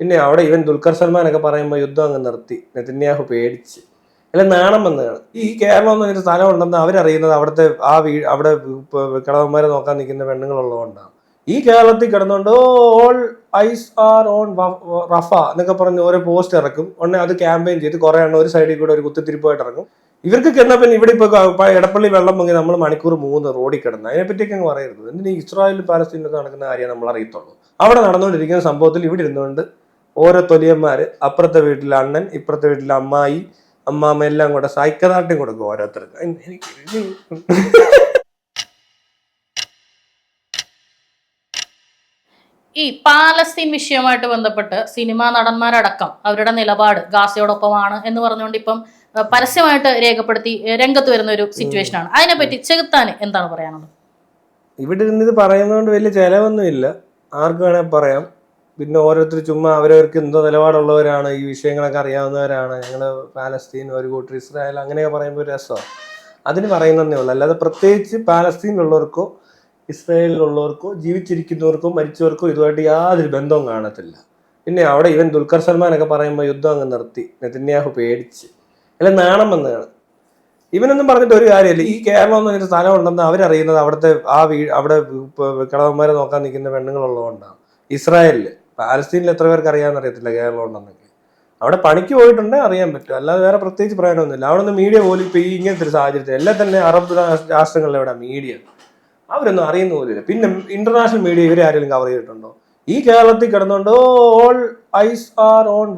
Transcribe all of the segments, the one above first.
പിന്നെ അവിടെ ഇവൻ ദുൽഖർ സൽമാൻ ഒക്കെ പറയുമ്പോൾ യുദ്ധം അങ്ങ് നിർത്തി. നെതന്യാഹു പേടിച്ച്. അല്ല നാണം വന്നതാണ്. ഈ കേരളം എന്ന് പറഞ്ഞൊരു സ്ഥലം ഉണ്ടെന്ന് അവരറിയുന്നത് അവിടുത്തെ ആ വീ അവിടെ കിടവന്മാരെ നോക്കാൻ നിൽക്കുന്ന പെണ്ണുങ്ങളുള്ളതുകൊണ്ടാണ്. ഈ കേരളത്തിൽ കിടന്നുകൊണ്ട് all eyes are on Rafah എന്നൊക്കെ പറഞ്ഞ് ഓരോ പോസ്റ്റ് ഇറക്കും. ഉടനെ അത് ക്യാമ്പയിൻ ചെയ്ത് കുറേ എണ്ണം ഒരു സൈഡിൽ കൂടെ ഒരു കുത്തിത്തിരിപ്പായിട്ട് ഇറങ്ങും ഇവർക്കൊക്കെ എന്നാ പിന്നെ ഇവിടെ ഇപ്പൊ ക- എടപ്പള്ളി വെള്ളം പൊങ്ങി നമ്മൾ മണിക്കൂർ മൂന്ന് റോഡിൽ കിടന്ന്. അതിനെപ്പറ്റിയൊക്കെ അങ്ങ് പറയരുത്. എന്തിനാ ഇസ്രായേലും പാലസ്തീനിലൊക്കെ നടക്കുന്ന കാര്യം നമ്മൾ അറിയത്തുള്ളൂ അവിടെ നടന്നുകൊണ്ടിരിക്കുന്ന സംഭവത്തിൽ ഇവിടെ ഇരുന്നുകൊണ്ട് ഓരോ തൊലിയന്മാര് അപ്പുറത്തെ വീട്ടിലെ അണ്ണൻ ഇപ്പുറത്തെ വീട്ടിലെ അമ്മായി അമ്മാമ്മ എല്ലാം കൂടെ സൈക്കദാർട്ട്യം കൊടുക്കും ഓരോരുത്തർക്ക്. ഈ പാലസ്തീൻ വിഷയവുമായിട്ട് ബന്ധപ്പെട്ട് സിനിമാ നടന്മാരടക്കം അവരുടെ നിലപാട് ഗാസയോടൊപ്പമാണ് എന്ന് പറഞ്ഞുകൊണ്ട് ഇപ്പം പരസ്യമായിട്ട് രേഖപ്പെടുത്തി രംഗത്ത് വരുന്ന ഒരു സിറ്റുവേഷൻ ആണ്. അതിനെപ്പറ്റി ചെകുത്താൻ എന്താണ് പറയാനുള്ളത്? ഇവിടെ ഇരുന്ന് ഇത് പറയുന്നതുകൊണ്ട് വലിയ ചെലവൊന്നുമില്ല. ആർക്ക് വേണേൽ പറയാം. പിന്നെ ഓരോരുത്തർ ചുമ്മാ അവരവർക്ക് എന്തോ നിലപാടുള്ളവരാണ് ഈ വിഷയങ്ങളൊക്കെ അറിയാവുന്നവരാണ്. ഞങ്ങൾ പാലസ്തീൻ ഒരു കൂട്ടർ ഇസ്രായേൽ അങ്ങനെയൊക്കെ പറയുമ്പോൾ രസമാണ് അതിന് പറയുന്നതേ ഉള്ളൂ. അല്ലാതെ പ്രത്യേകിച്ച് പാലസ്തീനിലുള്ളവർക്കോ ഇസ്രായേലിലുള്ളവർക്കോ ജീവിച്ചിരിക്കുന്നവർക്കോ മരിച്ചവർക്കോ ഇതുമായിട്ട് യാതൊരു ബന്ധവും കാണത്തില്ല. പിന്നെ അവിടെ ഇവൻ ദുൽഖർ സൽമാനൊക്കെ പറയുമ്പോൾ യുദ്ധം അങ്ങ് നിർത്തി. നെതന്യാഹു പേടിച്ച്. അല്ല നാണം വന്നതാണ്. ഇവനൊന്നും പറഞ്ഞിട്ട് ഒരു കാര്യമില്ല. ഈ കേരളം എന്ന് പറഞ്ഞൊരു സ്ഥലം ഉണ്ടെന്ന് അവരറിയുന്നത് അവിടുത്തെ ആ വീ അവിടെ കിളവന്മാരെ നോക്കാൻ നിൽക്കുന്ന പെണ്ണുങ്ങളുള്ളതുകൊണ്ടാണ്. ഇസ്രായേലിൽ. പാലസ്തീനിൽ എത്ര പേർക്ക് അറിയാമെന്ന് അറിയത്തില്ല കേരളം ഉണ്ടെന്നൊക്കെ. അവിടെ പണിക്ക് പോയിട്ടുണ്ടെങ്കിൽ അറിയാൻ പറ്റും. അല്ലാതെ വേറെ പ്രത്യേകിച്ച് പറയാനൊന്നുമില്ല. അവിടെ നിന്ന് മീഡിയ പോലും ഇപ്പൊ ഈ ഇങ്ങനത്തെ ഒരു സാഹചര്യത്തിൽ എല്ലാം തന്നെ അറബ് രാഷ്ട്രങ്ങളിലെ എവിടെ മീഡിയ. അവരൊന്നും അറിയുന്ന പോലുമില്ല പിന്നെ ഇന്റർനാഷണൽ മീഡിയ ഇവരെ ആരെങ്കിലും കവർ ചെയ്തിട്ടുണ്ടോ? ഈ കേരളത്തിൽ കിടന്നുകൊണ്ട് all eyes are on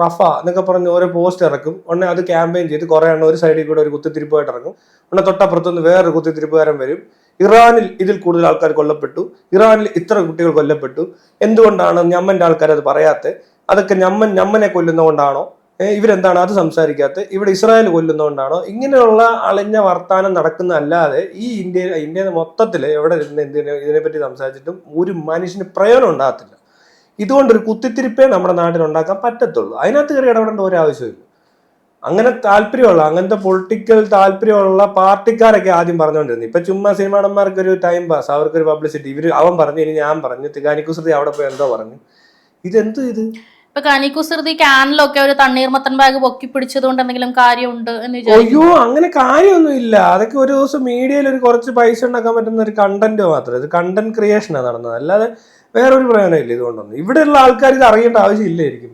Rafah എന്നൊക്കെ പറഞ്ഞ് ഓരോ പോസ്റ്റ് ഇറക്കും. ഉടനെ അത് ക്യാമ്പയിൻ ചെയ്ത് കുറെ എണ്ണം ഒരു സൈഡിൽ കൂടെ ഒരു കുത്തിത്തിരിപ്പായിട്ട് ഇറങ്ങും ഉടനെ തൊട്ടപ്പുറത്തുനിന്ന് വേറൊരു കുത്തിത്തിരിപ്പുകാരൻ വരും. ഇറാനിൽ ഇതിൽ കൂടുതൽ ആൾക്കാർ കൊല്ലപ്പെട്ടു. ഇറാനിൽ ഇത്ര കുട്ടികൾ കൊല്ലപ്പെട്ടു. എന്തുകൊണ്ടാണ് ഞമ്മന്റെ ആൾക്കാർ അത് പറയാത്തത് അതൊക്കെ ഞമ്മൻ ഞമ്മനെ കൊല്ലുന്നതുകൊണ്ടാണോ? ഇവരെന്താണ് അത് സംസാരിക്കാത്തത് ഇവിടെ ഇസ്രായേൽ കൊല്ലുന്നതുകൊണ്ടാണോ? ഇങ്ങനെയുള്ള അളഞ്ഞ വർത്താനം നടക്കുന്നതല്ലാതെ ഈ ഇന്ത്യ ഇന്ത്യ മൊത്തത്തിൽ എവിടെ ഇരുന്ന് എന്തിനെ ഇതിനെപ്പറ്റി സംസാരിച്ചിട്ടും ഒരു മനുഷ്യന് പ്രയോജനം ഉണ്ടാകത്തില്ല. ഇതുകൊണ്ടൊരു കുത്തിത്തിരിപ്പേ നമ്മുടെ നാട്ടിൽ ഉണ്ടാക്കാൻ പറ്റത്തുള്ളൂ. അതിനകത്ത് കയറി ഇടപെടേണ്ട ഒരു ആവശ്യമില്ല അങ്ങനെ താല്പര്യമുള്ള അങ്ങനത്തെ പൊളിറ്റിക്കൽ താല്പര്യമുള്ള പാർട്ടിക്കാരൊക്കെ ആദ്യം പറഞ്ഞുകൊണ്ടിരുന്നു ഇപ്പൊ ചുമ്മാ സിനിമാടന്മാർക്ക് ഒരു ടൈം പാസ് അവർക്കൊരു പബ്ലിസിറ്റി ഇവർ അവൻ പറഞ്ഞു ഇനി ഞാൻ പറഞ്ഞു തികാനിക്കുസൃതി അവിടെ പോയി എന്തോ പറഞ്ഞു. ഇതെന്ത് ഇത്? ഇപ്പൊ കാനിക്കുസൃതി ക്യാനിലൊക്കെ ഒരു തണ്ണീർമത്തൻ ബാഗ് പൊക്കി പിടിച്ചത് കൊണ്ട് എന്തെങ്കിലും കാര്യമുണ്ട് എന്ന് അയ്യോ അങ്ങനെ കാര്യമൊന്നും ഇല്ല അതൊക്കെ ഒരു ദിവസം മീഡിയയിൽ ഒരു കുറച്ച് പൈസ ഉണ്ടാക്കാൻ പറ്റുന്ന ഒരു കണ്ടന്റ് മാത്രം. ഇത് കണ്ടന്റ് ക്രിയേഷനാണ് നടന്നത്. അല്ലാതെ വേറൊരു പ്രയോജനം ഇല്ല ഇതുകൊണ്ടൊന്നും. ഇവിടെയുള്ള ആൾക്കാർ ഇത് അറിയേണ്ട ആവശ്യമില്ലായിരിക്കും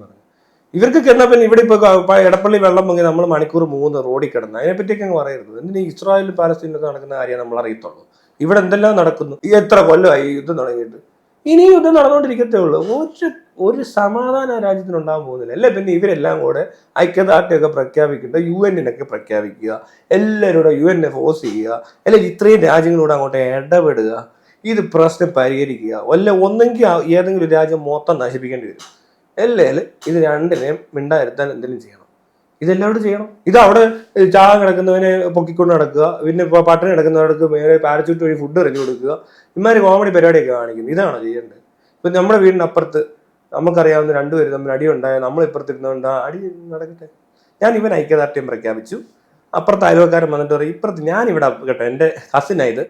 പറഞ്ഞു കിടന്ന പിന്നെ ഇവിടെ ഇപ്പൊ എടപ്പള്ളി വെള്ളം പൊങ്ങി നമ്മൾ മണിക്കൂർ മൂന്ന് റോഡിൽ കിടന്നു അതിനെപ്പറ്റിയൊക്കെ അങ്ങ് പറയരുത്. എന്തിനാ ഇസ്രായേലും പാലസ്തീനൊക്കെ നടക്കുന്ന കാര്യം നമ്മൾ അറിയത്തുള്ളൂ. ഇവിടെ എന്തെല്ലാം നടക്കുന്നു? എത്ര കൊല്ലമായി യുദ്ധം തുടങ്ങിയിട്ട്? ഇനി യുദ്ധം നടന്നുകൊണ്ടിരിക്കത്തേ ഉള്ളൂ. ഒരു ഒരു സമാധാന ആ രാജ്യത്തിന് ഉണ്ടാകാൻ പോകുന്നില്ല. അല്ലേ? പിന്നെ ഇവരെല്ലാം കൂടെ ഐക്യദാർഢ്യമൊക്കെ പ്രഖ്യാപിക്കേണ്ട യു എന്നിനൊക്കെ പ്രഖ്യാപിക്കുക. എല്ലാവരോടും യു എന്നെ ഫോഴ്സ് ചെയ്യുക. അല്ലെങ്കിൽ ഇത്രയും രാജ്യങ്ങളോട് അങ്ങോട്ട് ഇടപെടുക. ഇത് പ്രശ്നം പരിഹരിക്കുക. വല്ല ഒന്നെങ്കിൽ ഏതെങ്കിലും രാജ്യം മൊത്തം നശിപ്പിക്കേണ്ടി വരും. അല്ലെങ്കിൽ ഇത് രണ്ടിനെയും മിണ്ടായിരുത്താൻ എന്തെങ്കിലും ചെയ്യണം. ഇതെല്ലാവരും ചെയ്യണം. ഇത് അവിടെ ചാകം കിടക്കുന്നവനെ പൊക്കിക്കൊണ്ട് നടക്കുക പിന്നെ ഇപ്പൊ പട്ടണി കിടക്കുന്നവർക്ക് മേലെ പാരച്യൂട്ട് വഴി ഫുഡ് എറിഞ്ഞു കൊടുക്കുക ഇമാര് കോമഡി പരിപാടിയൊക്കെ കാണിക്കുന്നു. ഇതാണോ ചെയ്യേണ്ടത്? ഇപ്പൊ നമ്മുടെ വീടിന് അപ്പുറത്ത് നമുക്കറിയാവുന്ന രണ്ടുപേരും തമ്മിൽ അടി ഉണ്ടായ നമ്മൾ ഇപ്പുറത്ത് ഇരുന്നുകൊണ്ട് അടി നടക്കട്ടെ? ഞാൻ ഇവൻ ഐക്യദാർഢ്യം പ്രഖ്യാപിച്ചു. അപ്പുറത്ത് അയൽവക്കാരൻ വന്നിട്ട് പറയും ഇപ്പുറത്ത് ഞാൻ ഇവിടെ കേട്ടോ എന്റെ കസിനായത്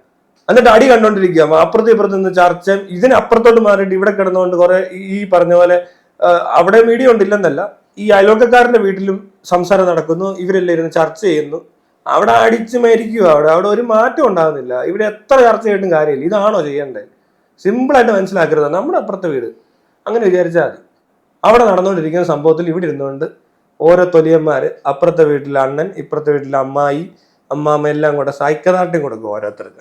എന്നിട്ട് അടി കണ്ടോണ്ടിരിക്കുക അപ്പുറത്ത് ഇപ്പുറത്ത് നിന്ന് ചർച്ച ഇതിനപ്പുറത്തോട്ട് മാറിയിട്ട് ഇവിടെ കിടന്നുകൊണ്ട് കുറെ ഈ- പറഞ്ഞ പോലെ അവിടെ മീഡിയ ഉണ്ടില്ലെന്നല്ല ഈ അയൽവക്കക്കാരന്റെ വീട്ടിലും സംസാരം നടക്കുന്നു ഇവരെല്ലാം ഇരുന്ന് ചർച്ച ചെയ്യുന്നു. അവിടെ അടിച്ചു മരിക്കുക അവിടെ അവിടെ ഒരു മാറ്റം ഉണ്ടാകുന്നില്ല. ഇവിടെ എത്ര ചർച്ച ചെയ്തിട്ടും കാര്യമില്ല. ഇതാണോ ചെയ്യേണ്ടത്? സിമ്പിളായിട്ട് മനസ്സിലാക്കരുത്. നമ്മുടെ അപ്പുറത്തെ വീട്. അങ്ങനെ വിചാരിച്ചാൽ മതി. അവിടെ നടന്നുകൊണ്ടിരിക്കുന്ന സംഭവത്തിൽ ഇവിടെ ഇരുന്നുകൊണ്ട് ഓരോ തൊലിയന്മാർ അപ്പുറത്തെ വീട്ടിലെ അണ്ണൻ ഇപ്പുറത്തെ വീട്ടിലെ അമ്മായി അമ്മാമ്മ എല്ലാം കൂടെ സൈക്കദാർട്ട്യം കൊടുക്കും ഓരോരുത്തർക്ക്.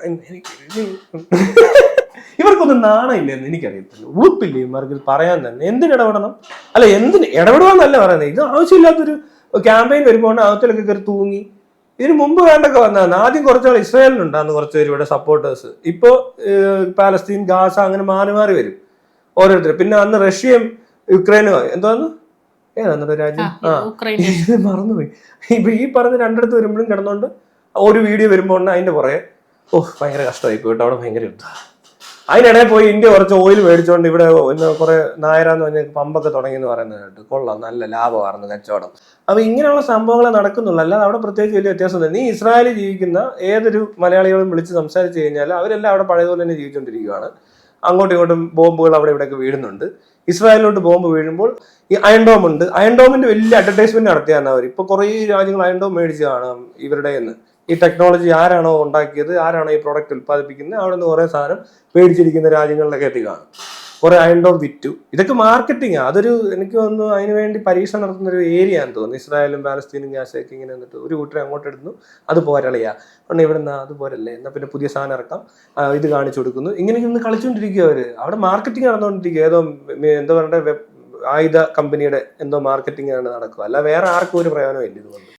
ഇവർക്കൊന്നും നാണമില്ലെന്ന് എനിക്കറിയത്തില്ല. ഉളുപ്പില്ല ഇവർക്ക് പറയാൻ തന്നെ? എന്തിന് ഇടപെടണം? അല്ല എന്തിന് ഇടപെടുവാന്നല്ല പറയുന്നത്. ഇത് ആവശ്യമില്ലാത്തൊരു ക്യാമ്പയിൻ വരുമ്പോൾ അകത്തിലൊക്കെ കയറി തൂങ്ങി. ഇതിന് മുമ്പ് വേണ്ടൊക്കെ വന്നതാണ്. ആദ്യം കുറച്ചാൾ ഇസ്രായേലിനുണ്ടായിരുന്നു കുറച്ച് പേര് ഇവിടെ സപ്പോർട്ടേഴ്സ് ഇപ്പോൾ പാലസ്തീൻ ഗാസ അങ്ങനെ മാറി മാറി വരും. ഓരോരുത്തർ പിന്നെ അന്ന് റഷ്യയും യുക്രൈനും എന്താന്ന്? ഏതാണ് രാജ്യം? ആ ഇത് മറന്നുപോയി. ഇപ്പൊ ഈ പറഞ്ഞ രണ്ടിടത്ത് വരുമ്പോഴും കിടന്നോണ്ട് ഒരു വീഡിയോ വരുമ്പോൾ അതിന്റെ പുറകെ ഓ ഭയങ്കര കഷ്ടമായി പോയിട്ട് അവിടെ ഭയങ്കര യുദ്ധം. അതിനിടയിൽ പോയി ഇന്ത്യ കുറച്ച് ഓയിൽ മേടിച്ചോണ്ട് ഇവിടെ ഒന്ന് കുറെ നായരാന്ന് പറഞ്ഞ പമ്പൊക്കെ തുടങ്ങി എന്ന് പറയുന്നത് കേട്ടു. കൊള്ളാം നല്ല ലാഭമായിരുന്നു കച്ചവടം. അപ്പൊ ഇങ്ങനെയുള്ള സംഭവങ്ങൾ നടക്കുന്നുള്ളൂ. അല്ലാതെ അവിടെ പ്രത്യേകിച്ച് വലിയ വ്യത്യാസമൊന്നും നീ ഇസ്രായേലിൽ ജീവിക്കുന്ന ഏതൊരു മലയാളികളും വിളിച്ച് സംസാരിച്ചു കഴിഞ്ഞാൽ അവരെല്ലാം അവിടെ പഴയതുപോലെ തന്നെ ജീവിച്ചുകൊണ്ടിരിക്കുകയാണ് അങ്ങോട്ടും ഇങ്ങോട്ടും ബോംബുകൾ അവിടെ ഇവിടെയൊക്കെ വീഴുന്നുണ്ട്. ഇസ്രായേലിലോട്ട് ബോംബ് വീഴുമ്പോൾ ഈ അയൺഡോം ഉണ്ട്. അയൺഡോമിന്റെ വലിയ അഡ്വർടൈസ്മെന്റ് നടത്തിയാണ് അവർ ഇപ്പൊ കുറേ രാജ്യങ്ങൾ അയൺഡോം മേടിച്ച് കാണാം ഇവരുടെ നിന്ന് ഈ ടെക്നോളജി ആരാണോ ഉണ്ടാക്കിയത് ആരാണോ ഈ പ്രോഡക്റ്റ് ഉൽപ്പാദിപ്പിക്കുന്നത് അവിടെ നിന്ന് കുറേ സാധനം പേടിച്ചിരിക്കുന്ന രാജ്യങ്ങളിലൊക്കെ എത്തി കാണും. കുറെ അയൺഡോം വിറ്റു. ഇതൊക്കെ മാർക്കറ്റിംഗ് അതൊരു എനിക്ക് തോന്നുന്നു അതിന് വേണ്ടി പരീക്ഷണം നടത്തുന്ന ഒരു ഏരിയ ആണെന്ന് തോന്നുന്നു. ഇസ്രായേലും പാലസ്തീനും ഗ്യാസൊക്കെ ഇങ്ങനെ എന്നിട്ട് ഒരു കൂട്ടരെ അങ്ങോട്ട് എടുക്കുന്നു അത് പോരളിയാ. ഉണ്ട് ഇവിടെ നിന്ന് അത് പോരല്ലേ എന്നാൽ പിന്നെ പുതിയ സാധനം ഇറക്കാം. ഇത് കാണിച്ചു കൊടുക്കുന്നു. ഇങ്ങനെ ഇന്ന് കളിച്ചുകൊണ്ടിരിക്കുക അവർ അവിടെ മാർക്കറ്റിംഗ് നടന്നുകൊണ്ടിരിക്കുക ഏതോ എന്താ പറയണ്ടേ? ആയുധ കമ്പനിയുടെ എന്തോ മാർക്കറ്റിംഗ് ആണ് നടക്കുക. അല്ല വേറെ ആർക്കും ഒരു പ്രയോജനമില്ല ഇതുകൊണ്ട്.